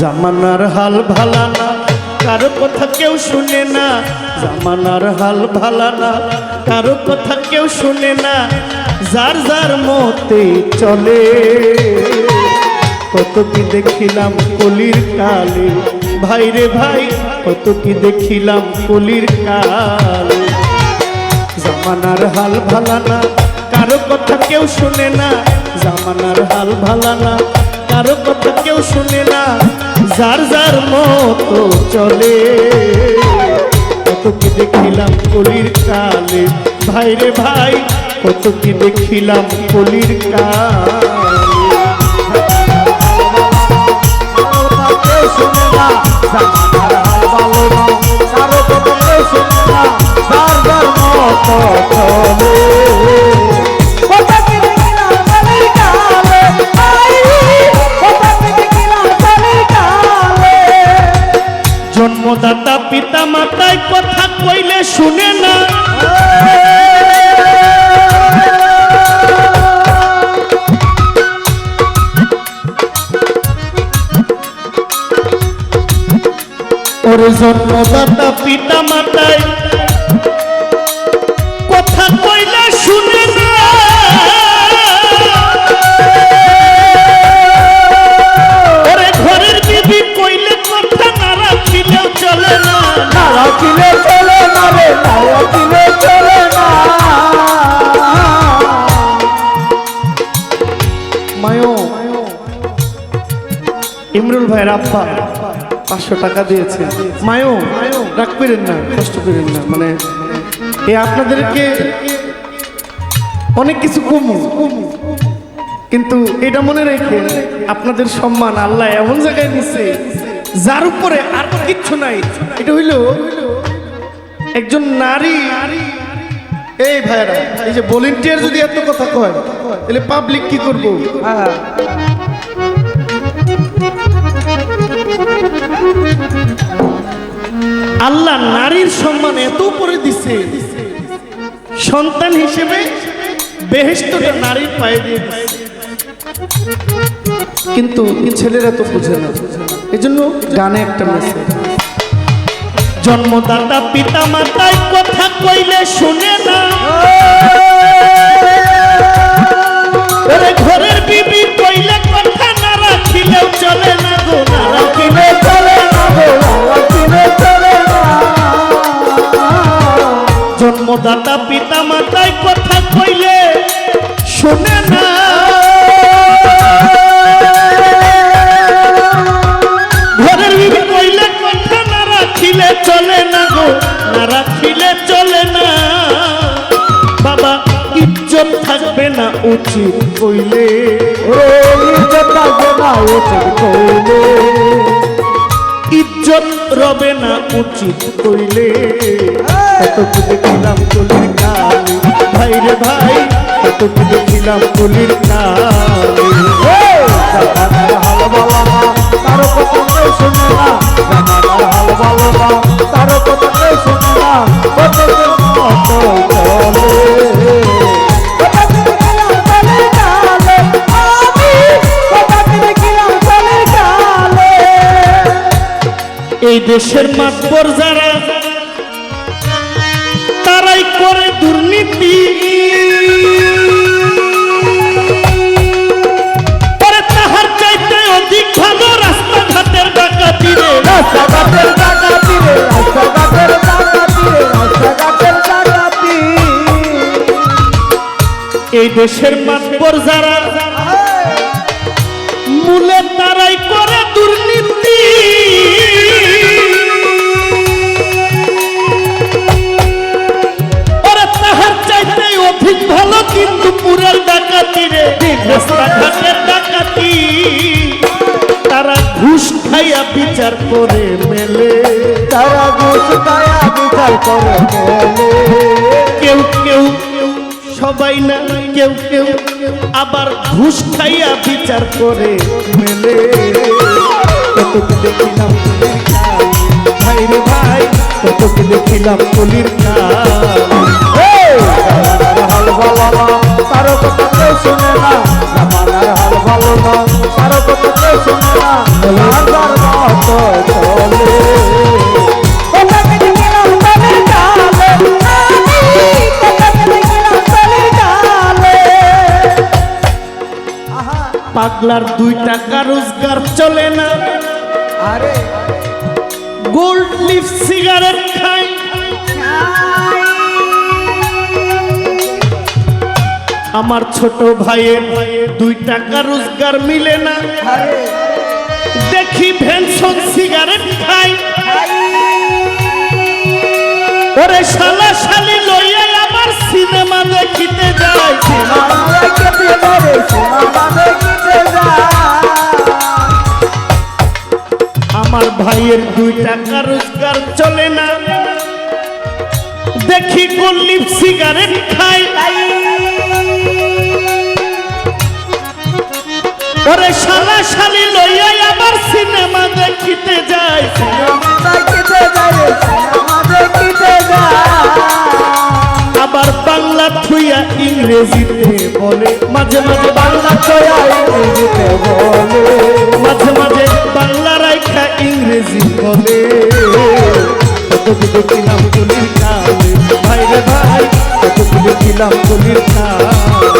জামানার হাল ভালা না, কারও কথা কেউ শুনে না, জামানার হাল ভালা না, কারও কথা কেউ শুনে না, যার যার মতে চলে। কত কি দেখিলাম কলির কালে, ভাই রে ভাই, কত কি দেখিলাম কলির কালে। জামানার হাল ভালা না, কারও কথা কেউ শুনে না, জামানার হাল ভালা না, কারও কথা কেউ শুনে না। যার যার মতো চলে। কত কি দেখিলাম কলির কালে? ভাই রে ভাই কত কি দেখিলাম কলির কালে? কেউ ওর জন্মদাতা পিতা মাতায় কথা কইলে শুনে না ওরে ঘরের বিবি কইলে কথা না রাখিলেও চলে না। নারা কিলে চলে না রে নারা কিলে চলে না। মায়ো ইমরুল ভাইয়ের আব্বা। পাঁচশো টাকা দিয়েছে। মায়ো, রাগ করেন না, কষ্ট করেন না মানে এ আপনাদেরকে অনেক কিছু কমু। কিন্তু এটা মনে রেখে আপনাদের সম্মান আল্লাহ এমন জায়গায় নিছে, যার উপরে আর কিচ্ছু নাই। এটা হইল একজন নারী। এই ভাইরা এই যে ভলেন্টিয়ার যদি এত কথা কয়, তাহলে পাবলিক কি করব? হ্যাঁ। আল্লাহ নারীর সম্মান এত উপরে দিছে। সন্তান হিসেবে বেহেস্তটা নারীর পায়ে দিয়ে। কিন্তু ছেলেরা তো বুঝে না। এজন্য গানে একটা মেসেজ জন্মদাতা পিতা মাতায় কথা কইলে শুনে না। ঘরের বিবি কইলে কথা না রাখিলেও চলে না গো, না রাখিলে চলে না গো নারা কিলে চলে জন্মদাতা পিতা মাতায় কথা কইলে শোনে না। ঘরের বিবি কইলে কথা না রাখিলে চলে না গো, না রাখিলে চলে না। বাবা ইজ্জত থাকবে না উচিত কইলে। ওরে ইজ্জত থাকবে না উচিত কইলে। ইজ্জত রবে না উচিত কইলে। কি দেখিলাম কলির কালে। ভাই রে ভাই কি দেখিলাম কলির কালে। না কথা না। না কথা না। কত দেশের মাতবর যারা তারাই করে দুর্নীতি। পরে তাহার চাইতে অধিক ভালো রাস্তাঘাটের ডাকাতি রে। রাস্তাঘাটের ডাকাতি রে রাস্তাঘাটের ডাকাতি রে রাস্তাঘাটের ডাকাতি। এই দেশের মাতবর যারা রাস্তাঘাটের ডাকাতি তারা ঘুষ খাইয়া বিচার করে মেলে তারা ঘুষ পায়া বিচার করে মেলে কেউ কেউ সবাই না কেউ কেউ আবার ঘুষ খাইয়া বিচার করে মেলে কত কি দেখিলাম কাল ভাই রে ভাই কত দেখিলাম কলির কাল জামানার শুনে না জামানার হাল ভালো না কারও কথা কেউ শোনে না যার যার চলে। কোথাকে গেলাম তবে কালে আমি কোথাকে গেলাম তবে কালে পাগলার দুই টাকা রোজগার চলে না। আরে। গোল্ড লিফ সিগারেট খাই আমার ছোট ভাইয়ের দুই টাকা রোজগার মিলে না। দেখি ভেনসন সিগারেট খাই ওরে শালা শালি লইয়া আমার সিনেমা দেখিতে যায়। আমার ভাইয়ের দুই টাকা রোজগার চলে না। দেখি গল্লিপ সিগারেট খাই ওরে শালা শালি লইয়া আমার সিনেমা দেখিতে সোনামারে আবার বাংলা থুইয়া ইংরেজিতে বলে মাঝে মাঝে বাংলা ছয়া ইংরেজিতে বলে। মাঝে মাঝে বাংলা রাইখা ইংরেজি বলে। কত দেখিলাম কলির কালে ভাই রে ভাই কত দেখিলাম কলির কালে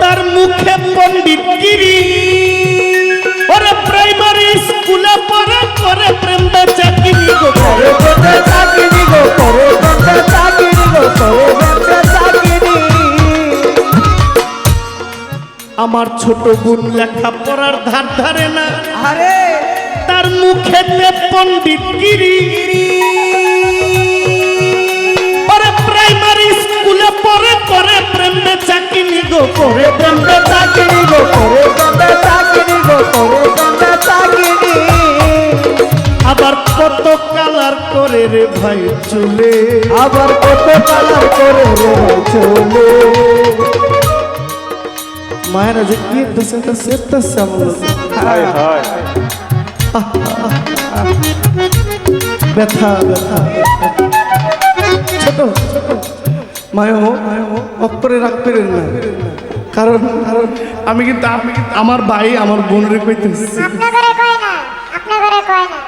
তার মুখে পণ্ডিত গিরি। ওরে প্রাইমারি স্কুলে পড়ে করে প্রেম চাকরি গো। করে বেঁধে চাকরি গো করে বেঁধে চাকরি গো করে বেঁধে চাকরি। আমার ছোট বোন লেখা পড়ার ধার ধারে না। আরে। তার মুখে পণ্ডিত গিরি। গো করে বেঁধে চাকরি গো করে বেঁধে চাকরি গো করে বেঁধে চাকরি। আবার কত কালার করে রে ভাই চলে। আবার কত কালার করে রে চলে। মায়েরা যে কি সেটা সেটাছে আমার হায় হায়। ব্যথা ব্যথা। ছোট ছোট। মায় হো অক্ষরে পেরেন না। কারণ কারণ আমি কিন্তু আমি আমার ভাই আমার বোনের কইতেছি। আপনার ঘরে কয় না? আপনার ঘরে কয় না?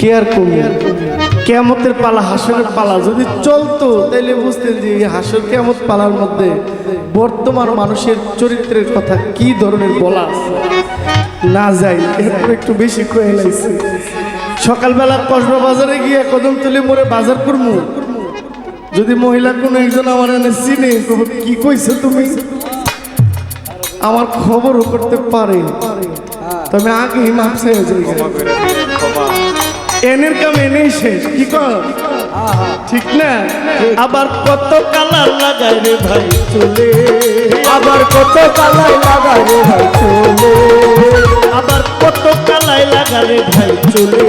কে আর কমি? কেমতের পালা হাসরের পালা যদি চলতো তাইলে বুঝতেন যে হাসর কেমত পালার মধ্যে বর্তমান মানুষের চরিত্রের কথা কি ধরনের বলা আছে? না যাই এরপর একটু বেশি কয়ে লাইছে। সকালবেলা কসবা বাজারে গিয়ে কদম তুলে মরে বাজার করব যদি মহিলা কোনো একজন আমার এনে চিনে কি কইছো তুমি? আমার খবরও করতে পারে। তবে আগেই মাপসে যাই। এনের কাম এনেই শেষ, কি ঠিক না? আবার কত কালার লাগাই রে ভাই চলে? আবার কত কালার লাগাই রে ভাই চলে? আবার কত কালাই লাগা রে ভাই চলে?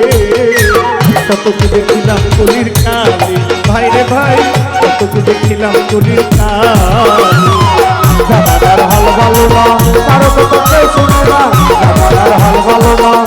কত কি দেখিলাম কলির কালে? ভাই রে ভাই কত কি দেখিলাম কলির কালে? হাল ভালো না কথা কেউ শোনে না। হাল ভালো না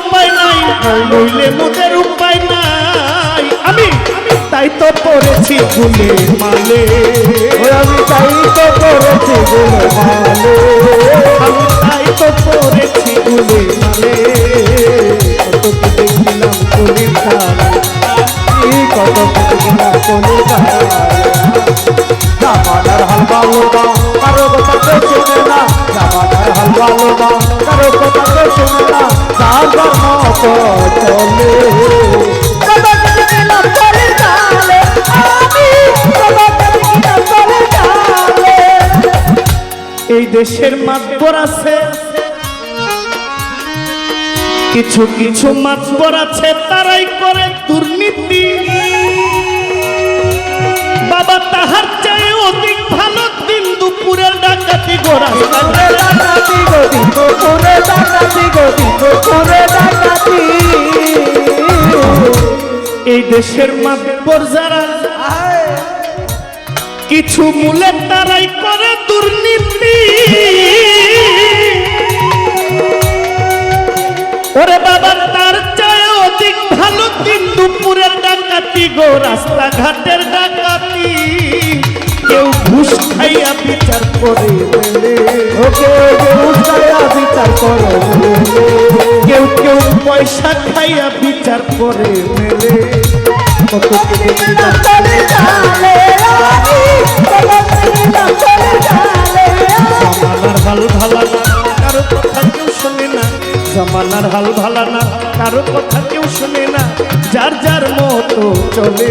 উপায় নাই নইলে মুদের উপায় নাই। আমি তাই তো পড়েছি ভুলে মালে। আমি তাই তো করেছি বলে মালে। আমি তাই তো পড়েছি ভুলে মালে। কত কলির কালে কত কিনা কোনে জামানার হালবা লোবা কারও কথা না। হালবা লোবা কারও কথা না। চলে। এই দেশের মাতবর আছে। কিছু কিছু মাতবর আছে, তারাই করে দুর্নীতি। এই দেশের মাতবর যারা, কিছু মূলে তারাই করে দুর্নীতি। ওরে বাবা, তার চেয়ে অধিক ভালো দিন দুপুরের ডাকাতি গো, রাস্তাঘাটের ডাকাতি। কেউ ঘুষ খাইয়া বিচার করে ওকে বিচার করো কেউ কেউ পয়সা খাইয়া বিচার করে মেলে কত জামানার হাল ভালা না কারও কথা কেউ শোনে না। জামানার হাল ভালা না কারও কথা কেউ শোনে না। যার যার মতো চলে।